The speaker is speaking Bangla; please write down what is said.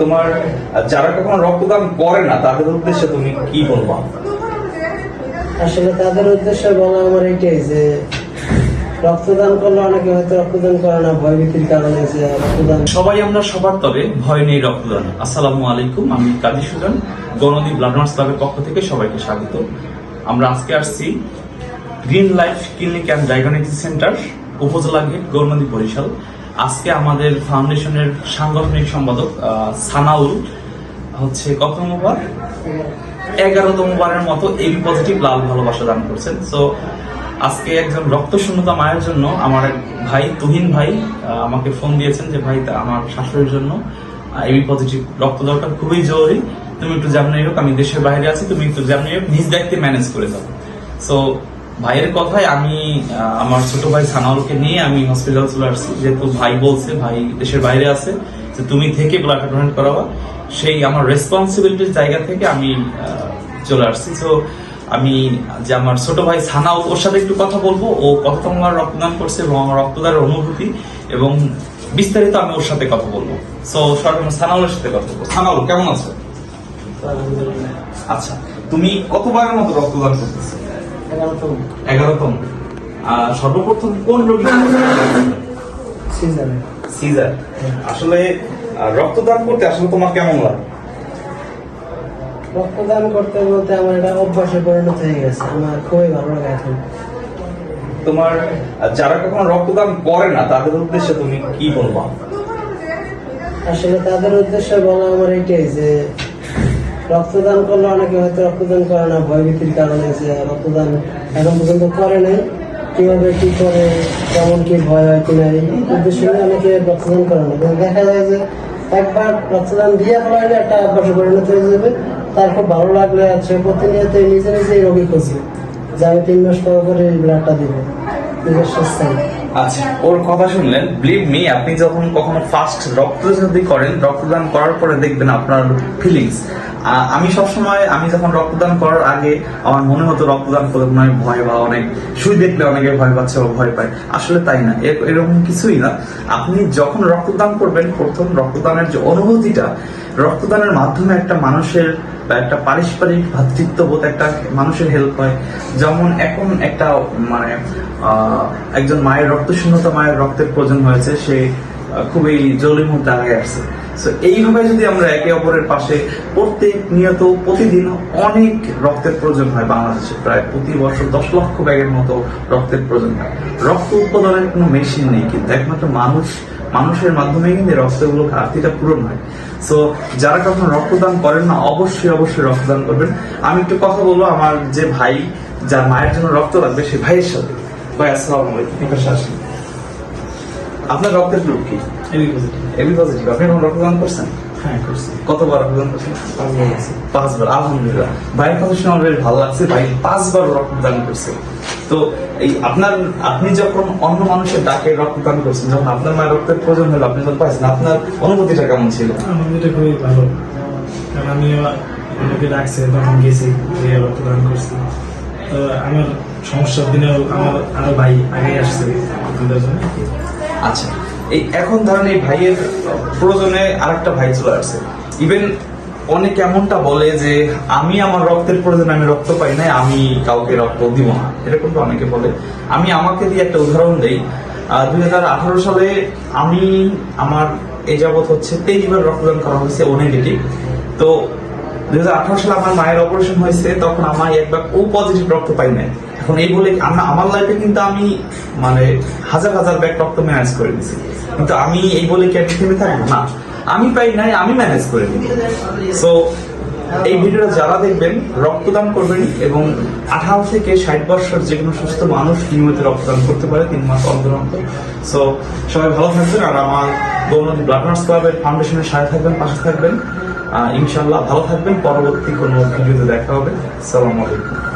তোমার যারা কখনো রক্তদান করে না তাদের উদ্দেশ্যে তুমি কি বলবা? আসলে তাদের উদ্দেশ্যে বলা আমার এটাই যে রক্তদান করলে অনেকে হয়তো রক্তদান করে না ভয়ভীতির কারণে যে রক্তদান সবাই আমরা সবার তবে ভয় নেই রক্তদান। আসসালামু আলাইকুম আমি কাজী সুজন গণদী ব্লাড নার্স ক্লাবের পক্ষ থেকে সবাইকে স্বাগত। আমরা আজকে আসছি green life clinic and diagnostic center উপজেলা গেট গৌরনদী বরিশাল। আজকে আমাদের ফাউন্ডেশনের সাংগঠনিক সম্পাদক সানাউল, হচ্ছে কত নম্বর এগারোতম বারের মতো এবি পজিটিভ লাল ভালোবাসা দান করছেন। সো আজকে একজন রক্ত শূন্যতা মায়ের জন্য আমার এক ভাই, তুহিন ভাই আমাকে ফোন দিয়েছেন যে, ভাই আমার শাশুড়ির জন্য এবি পজিটিভ রক্ত দরকার, খুবই জরুরি। তুমি একটু জানিয়ে হোক আমি দেশের বাইরে আছি, তুমি একটু জানিয়ে হোক নিজ দায়িত্বে ম্যানেজ করে যাও। সো ভাইয়ের কথায় আমি আমার ছোট ভাই সানাউলকে নিয়ে আমি হসপিটাল চলে আসছি। যেহেতু ভাই বলছে ভাই দেশের বাইরে আছে যে তুমি থেকে ব্লাড ডোনেট করাবা। সেই আমার রেসপন্সিবিলিটির জায়গা থেকে আমি চলে আসছি। তো আমি যে আমার ছোট ভাই সানাউল ওর সাথে একটু কথা বলব। ও কতবার রক্তদান করছে এবং আমার রক্তদানের অনুভূতি এবং বিস্তারিত আমি ওর সাথে কথা বলব। সো সর্বপ্রথম সানাউলের সাথে কথা বলব। সানাউল কেমন আছো? আচ্ছা তুমি কতবারের মতো রক্তদান করতেছো? এগারোতম। সর্বপ্রথম কোন রোগী সিজারে। সিজার। আসলে রক্তদান করতে আসলে তোমার কেমন লাগে? রক্তদান করতে বলতে আমার এটা অভ্যাসে পরিণত হয়ে গেছে। আমার খুবই ভালো লাগে এখন। তোমার যারা কখনো রক্তদান করে না তাদের উদ্দেশ্যে তুমি কি বলবা? আসলে তাদের উদ্দেশ্যে বলা আমার এটাই যে রক্তদান করলে, অনেকে হয়তো রক্তদান করে না ভয়ভীতির কারণে যে রক্তদান এখন পর্যন্ত করে নাই। কীভাবে কি করে, কেমন কি ভয় হয় কিনা এই উদ্দেশ্য নিয়ে অনেকে রক্তদান করে না। কিন্তু দেখা যায় যে একবার রক্তদান দিয়ে ফেলাইলে একটা অভ্যাসে পরিণত হয়ে যাবে। তার খুব ভালো লাগলে আছে প্রতিনিয়ত নিজে নিজেই রোগী খুঁজবে। যে আমি তিন মাস পর করে এই ব্লাডটা দিব। আচ্ছা ওর কথা শুনলেন। বিলিভ মি আপনি যখন কখনো ফার্স্ট রক্তদান করেন, রক্তদান করার পরে দেখবেন আপনার ফিলিংস আমি সবসময়, আমি যখন রক্তদান করার আগে আমার মনে হতো রক্তদান করলে মনে ভয় বা অনেক সুই দেখলে অনেকে ভয় পাচ্ছে বা ভয় পায়। আসলে তাই না। এরকম কিছুই না। আপনি যখন রক্তদান করবেন, প্রথম রক্তদানের যে অনুভূতিটা, রক্তদানের মাধ্যমে একটা মানুষের বা একটা পারস্পরিক ভ্রাতৃত্ববোধ একটা মানুষের হেল্প হয়। যেমন এখন একটা মানে একজন মায়ের রক্ত শূন্যতা মায়ের রক্তের প্রয়োজন হয়েছে, সে খুবই জরুরি মুহূর্তে আগে আসছে। এইভাবে যদি আমরা একে অপরের পাশে প্রত্যেক নিয়ত প্রতিদিন অনেক রক্তের প্রয়োজন হয় বাংলাদেশে। প্রায় প্রতি বছর দশ লক্ষ ব্যাগের মতো রক্তের প্রয়োজন হয়। রক্ত উৎপাদনের কোনো মেশিন নেই কিন্তু একমাত্র মানুষ, মানুষের মাধ্যমে কিন্তু রক্তগুলো ঘাটতিটা পূরণ হয়। সো যারা কখনো রক্তদান করেন না, অবশ্যই অবশ্যই রক্তদান করবেন। আমি একটু কথা বলব আমার যে ভাই, যার মায়ের জন্য রক্ত লাগবে, সে ভাইয়ের সাথে। ভাই, আসসালামু আলাইকুম। আপনার রক্তের গ্রুপ কি? এবি পজিটিভ এবি পজিটিভ আপনি এখন রক্তদান করছেন? হ্যাঁ করছি। কতবার রক্তদান করছেন? পাঁচবার আলহামদুলিল্লাহ। ভাইয়ের কথা শুনে আমার বেশ ভালো লাগছে। ভাই পাঁচবার রক্তদান করছে। তো এই আপনার আপনি যখন অন্য মানুষের ডাকে রক্তদান করছেন যখন আপনার মায়ের রক্তের প্রয়োজন হলো আপনি যখন পাইছেন আপনার অনুভূতিটা কেমন ছিল? আনন্দটা খুবই ভালো। কারণ আমি ডাকছে তখন গেছি গিয়ে রক্তদান করছি। তো আমার সমস্যার দিনে আমার আরও ভাই আগে আসছে জন্য। আচ্ছা এই এখন ধরেন এই ভাইয়ের প্রয়োজনে আরেকটা ভাই চলে আসছে। ইভেন অনেকে এমনটা বলে যে, আমি আমার রক্তের প্রয়োজনে আমি রক্ত পাই নাই, আমি কাউকে রক্ত দিব না। এরকম তো অনেকে বলে। আমি আমাকে দিয়ে একটা উদাহরণ দেই। দুই হাজার আঠারো সালে আমি, আমার এই যাবৎ হচ্ছে তেইশবার রক্তদান করা হয়েছে ও নেগেটিভ তো দুই হাজার আঠারো সালে আমার মায়ের অপারেশন হয়েছে, তখন আমার একবার ও পজিটিভ রক্ত পাই নাই। এখন এই বলে আমরা আমার লাইফে কিন্তু আমি মানে হাজার হাজার ব্যাগ রক্ত ম্যানেজ করে দিছি। কিন্তু আমি এই বলে কি আমি থেমে থাকব? না। আমি পাই নাই, আমি ম্যানেজ করে দিই সো এই ভিডিওটা যারা দেখবেন, রক্তদান করবেন এবং আঠারো থেকে ষাট বছর যে কোনো সুস্থ মানুষ নিয়মিত রক্তদান করতে পারে, তিন মাস অন্তর অন্তর। সো সবাই ভালো থাকবেন আর আমার গৌরনদী ব্লাড নার্স ক্লাবের ফাউন্ডেশনের সাথে থাকবেন, পাশে থাকবেন। ইনশাল্লাহ ভালো থাকবেন। পরবর্তী কোনো ভিডিওতে দেখা হবে। সালাম আলাইকুম।